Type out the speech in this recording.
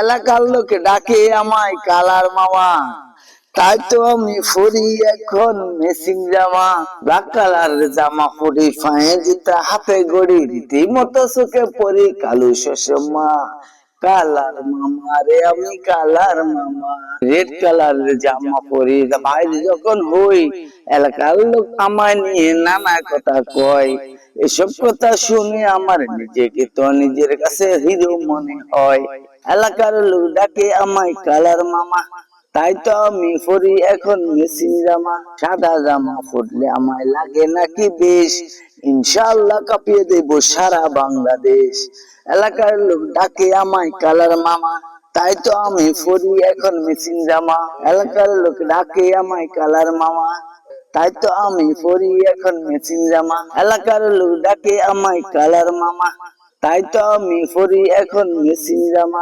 এলাকার লোকে ডাকে, আমায় কালার মামা। তাই তো আমি ফুরি এখন মেসিং জামা। ব্ল্যাক কালার জামা পরি ফাঁয়ে জুতা হাতে গড়ি, রীতিমতো চোখে পরি কালু শসমা কালার মামা রে, আমি কালার মামা। রেড কালার জামা পরি। বাইরে যখন হই, এলাকার লোক আমায় নিয়ে নানা কথা কয়। এসব কথা শুনে আমার নিজেকে তো নিজের কাছে হিরো মনে হয়। এলাকার লোক ডাকে আমায় কালার মামা। তাই তো আমি পরি, এখন মেশিন জামা। সাদা জামা পরলে আমায় লাগে নাকি বেশ? ইনশাআল্লাহ কাঁপিয়ে দেব সারা বাংলাদেশ। এলাকার লোক ডাকে আমায়, কালার মামা, তাই তো আমি পরি এখন মেশিন জামা। এলাকার লোক ডাকে আমায়, কালার মামা, তাই তো আমি পরি এখন মেশিন জামা। এলাকার লোক ডাকে আমায়, কালার মামা, তাই তো আমি পরি এখন মেশিন জামা।